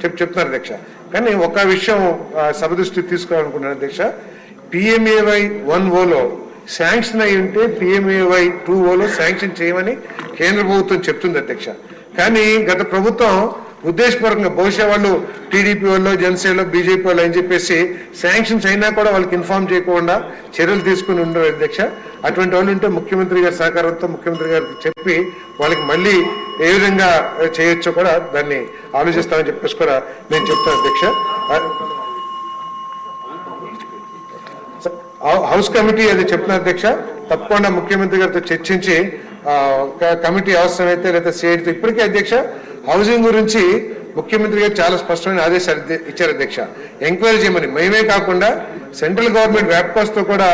చెప్ చెప్తున్నారు అధ్యక్ష కానీ ఒక విషయం సభ దృష్టికి తీసుకోవాలనుకున్నాను అధ్యక్ష పిఎంఏవై వన్ ఓలో శాంక్షన్ అయి ఉంటే పిఎంఏవై టూ ఓలో శాంక్షన్ చేయమని కేంద్ర ప్రభుత్వం చెప్తుంది అధ్యక్ష కానీ గత ప్రభుత్వం ఉద్దేశపూర్వకంగా బహుశా వాళ్ళు టీడీపీ వాళ్ళు జనసేనలో బీజేపీ వాళ్ళు అని చెప్పేసి శాంక్షన్స్ అయినా కూడా వాళ్ళకి ఇన్ఫార్మ్ చేయకుండా చర్యలు తీసుకుని ఉండరు అధ్యక్ష అటువంటి వాళ్ళు ఉంటే ముఖ్యమంత్రి గారి సహకారంతో ముఖ్యమంత్రి గారికి చెప్పి వాళ్ళకి మళ్ళీ ఏ విధంగా చేయొచ్చో కూడా దాన్ని ఆలోచిస్తామని చెప్పేసి కూడా నేను చెప్తాను అధ్యక్ష. హౌస్ కమిటీ అది చెప్తున్న అధ్యక్ష. తప్పకుండా ముఖ్యమంత్రి గారితో చర్చించి కమిటీ అవసరమైతే లేదా సిఐడితో ఇప్పటికే అధ్యక్ష హౌసింగ్ గురించి ముఖ్యమంత్రి గారు చాలా స్పష్టమైన ఆదేశాలు ఇచ్చారు అధ్యక్ష. ఎంక్వైరీ చేయమని మేమే కాకుండా సెంట్రల్ గవర్నమెంట్ వ్యాప్కాస్తో కూడా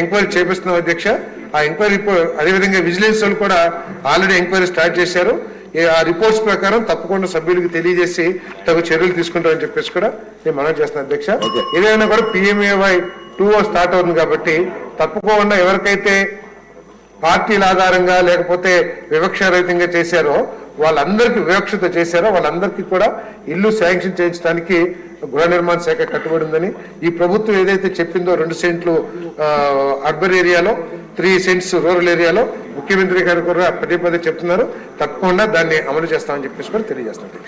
ఎంక్వైరీ చేపిస్తున్నాం అధ్యక్ష. ఆ ఎంక్వైరీ రిపోర్ట్ అదేవిధంగా విజిలెన్స్ వాళ్ళు కూడా ఆల్రెడీ ఎంక్వైరీ స్టార్ట్ చేశారు ఆ రిపోర్ట్స్ ప్రకారం తప్పకుండా సభ్యులకు తెలియజేసి తగు చర్యలు తీసుకుంటామని చెప్పేసి కూడా నేను మనం చేస్తున్నాను అధ్యక్ష. ఏదైనా కూడా పిఎంఏవై టూ స్టార్ట్ అవుతుంది కాబట్టి తప్పకుండా ఎవరికైతే పార్టీల ఆధారంగా లేకపోతే వివక్షరహితంగా చేశారో వాళ్ళందరికీ వివక్షత చేశారో? వాళ్ళందరికీ కూడా ఇల్లు శాంక్షన్ చేయించడానికి గృహ నిర్మాణ శాఖ కట్టుబడి ఉందని ఈ ప్రభుత్వం ఏదైతే చెప్పిందో రెండు సెంట్లు అర్బన్ ఏరియాలో త్రీ సెంట్స్ రూరల్ ఏరియాలో ముఖ్యమంత్రి గారు కూడా పదే పదే చెప్తున్నారు. తప్పకుండా దాన్ని అమలు చేస్తామని చెప్పేసి కూడా తెలియజేస్తున్నాను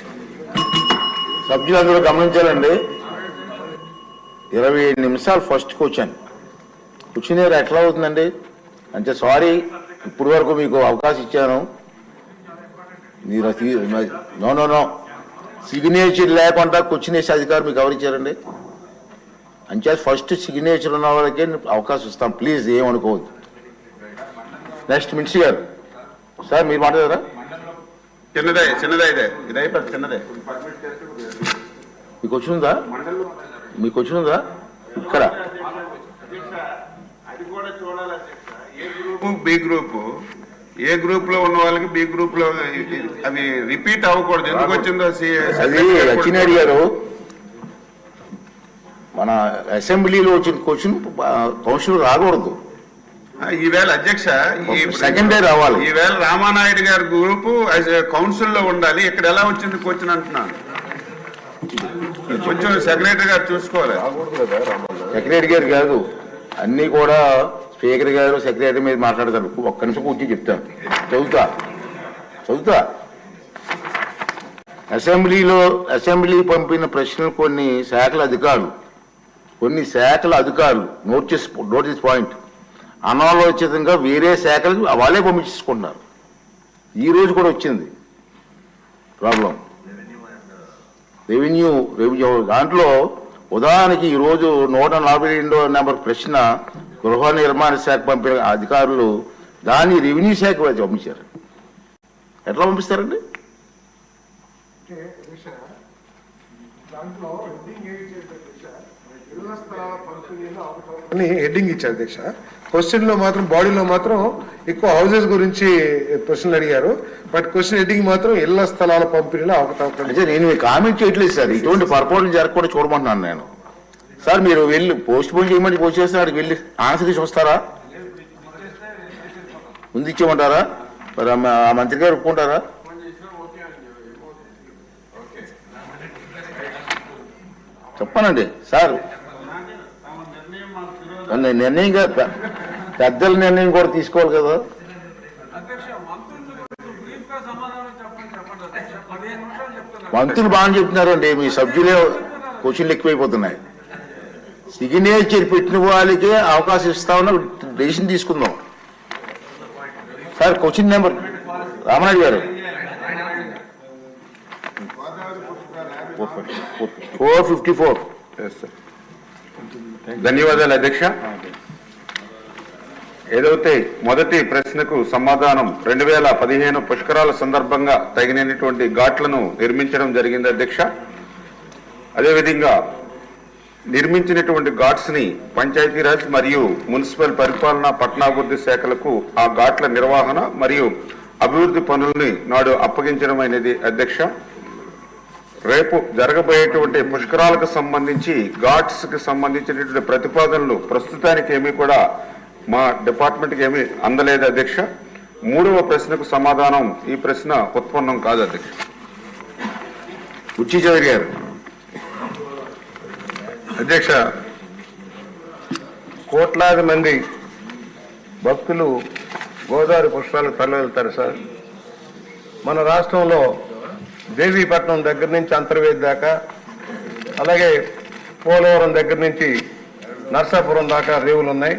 సభ్యులందరూ గమనించాలండి ఇరవై ఏడు నిమిషాలు ఫస్ట్ క్వశ్చన్ కూర్చునేరు ఎట్లా అవుతుందండి? అంటే సారీ ఇప్పుడు వరకు మీకు అవకాశం ఇచ్చాను. మీరు నో నో నో సిగ్నేచర్ లేకుండా క్వశ్చన్ వేసే అధికారం మీకు ఎవరు ఇచ్చారండి? అంచే ఫస్ట్ సిగ్నేచర్ ఉన్న వాళ్ళకే అవకాశం ఇస్తాం. ప్లీజ్ ఏమనుకోవద్దు నెక్స్ట్ మినిట్స్ గారు. సార్ మీరు మాట్లాడారా? చిన్నదే చిన్నదే ఇదే. చిన్నదే. మీకు వచ్చిందా మీకు వచ్చిందా ఇక్కడ. బి గ్రూప్ ఏ గ్రూప్లో ఉన్న వాళ్ళకి బి గ్రూప్లో అవి రిపీట్ అవ్వకూడదు. ఎందుకు వచ్చిందో అచ్చినాయుడు గారు మన అసెంబ్లీలో వచ్చిన క్వశ్చన్ కౌన్సిల్ రాకూడదు. ఈవేళ అధ్యక్ష ఈ- Second day రావాలి. ఈవేళ రామానాయుడు గారి గ్రూప్ కౌన్సిల్లో ఉండాలి. ఇక్కడ ఎలా వచ్చింది క్వశ్చన్ అంటున్నాను. కొంచెం సెక్రటరీ గారు చూసుకోవాలి. సెక్రటరీ గారు కాదు అన్ని కూడా స్పీకర్ గారు సెక్రటరీ మీద మాట్లాడతారు. ఒక్క నిమిషం కూర్చొని చెప్తాను చదువుతా. చదువుతా. అసెంబ్లీలో అసెంబ్లీ పంపిన ప్రశ్నలు కొన్ని శాఖల అధికారులు. కొన్ని శాఖల అధికారులు. Notice notice point. అనాలోచితంగా వేరే శాఖలకు వాళ్ళే పంపించుకుంటున్నారు ఈ రోజు కూడా వచ్చింది. ప్రాబ్లం. Revenue revenue. దాంట్లో ఉదాహరణకి ఈరోజు నూట నలభై రెండో నెంబర్ ప్రశ్న గృహ నిర్మాణ శాఖ పంపిన అధికారులు దాన్ని రెవెన్యూ శాఖ వైపు పంపించారు. ఎట్లా పంపిస్తారండి? అని హెడ్డింగ్ ఇచ్చారు అధ్యక్ష క్వశ్చన్లో మాత్రం బాడీలో మాత్రం ఎక్కువ హౌసెస్ గురించి క్వశ్చన్లు అడిగారు. బట్ క్వశ్చన్ హెడ్డింగ్ మాత్రం ఇళ్ళ స్థలాల పంపిణీలో అవకతవకలు అంటే నేను కామెంట్ చేయట్లేదు సార్. ఇటువంటి పొరపాట్లు జరగకుండా చూడమంటున్నాను నేను. సార్ మీరు వెళ్ళి పోస్ట్ పోన్ చేయమని పోస్ట్ చేస్తే అక్కడికి వెళ్ళి ఆన్సర్ ఇచ్చి వస్తారా ముందు ఇచ్చేయమంటారా? మరి ఆ మంత్రి గారు ఒప్పుకుంటారా? చెప్పానండి సార్. నిర్ణయం కదా పెద్దల నిర్ణయం కూడా తీసుకోవాలి కదా. మంత్రులు మంత్రులు బాగా చెప్తున్నారండి. మీ సభ్యులే క్వశ్చన్లు ఎక్కువైపోతున్నాయి. సిగ్నేచర్ పెట్టిన వాళ్ళకే అవకాశం ఇస్తామని డెసిషన్ తీసుకుందాం. Sir question number Ramanaidu garu. Four fifty four. ధన్యవాదాలు అధ్యక్ష. ఏదైతే మొదటి ప్రశ్నకు సమాధానం రెండు వేల పదిహేను పుష్కరాల సందర్భంగా తగినటువంటి ఘాట్లను నిర్మించడం జరిగింది అధ్యక్ష. అదేవిధంగా నిర్మించినటువంటి ఘాట్స్ని పంచాయతీరాజ్ మరియు మున్సిపల్ పరిపాలన పట్టణాభివృద్ధి శాఖలకు ఆ ఘాట్ల నిర్వహణ మరియు అభివృద్ధి పనుల్ని నాడు అప్పగించడం అనేది అధ్యక్ష. రేపు జరగబోయేటువంటి పుష్కరాలకు సంబంధించి ఘాట్స్కి సంబంధించినటువంటి ప్రతిపాదనలు ప్రస్తుతానికి ఏమీ కూడా మా డిపార్ట్మెంట్కి ఏమీ అందలేదు అధ్యక్ష. మూడవ ప్రశ్నకు సమాధానం ఈ ప్రశ్న ఉత్పన్నం కాదు అధ్యక్ష. కుర్చీ గారు. అధ్యక్ష కోట్లాది మంది భక్తులు గోదావరి పుష్పాలు తరలివెళ్తారు సార్. మన రాష్ట్రంలో దేవీపట్నం దగ్గర నుంచి అంతర్వేది దాకా అలాగే పోలవరం దగ్గర నుంచి నర్సాపురం దాకా రేవులు ఉన్నాయి.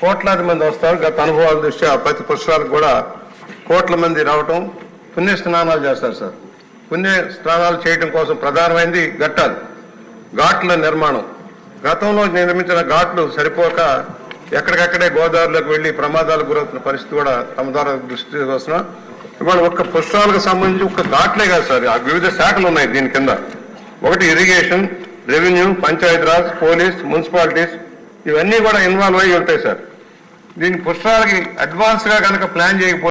కోట్లాది మంది వస్తారు. గత అనుభవాల దృష్ట్యా ప్రతి పుష్పాలకు కూడా కోట్ల మంది రావటం పుణ్య స్నానాలు చేస్తారు సార్. పుణ్య స్నానాలు చేయడం కోసం ప్రధానమైంది ఘట్టాలు. ఘాట్ల నిర్మాణం. గతంలో నిర్మించిన ఘాట్లు సరిపోక ఎక్కడికక్కడే గోదావరిలోకి వెళ్ళి ప్రమాదాలకు గురవుతున్న పరిస్థితి కూడా తమ ద్వారా దృష్టి వస్తున్నాం. ఇవాళ ఒక్క పుష్పాలకు సంబంధించి ఒక్క ఘాట్లే కాదు సార్ ఆ వివిధ శాఖలు ఉన్నాయి దీని కింద. ఒకటి irrigation revenue Panchayati Raj police municipalities ఇవన్నీ కూడా ఇన్వాల్వ్ అయ్యి ఉంటాయి సార్. దీని పుష్పాలకి అడ్వాన్స్గా కనుక ప్లాన్ చేయకపోతే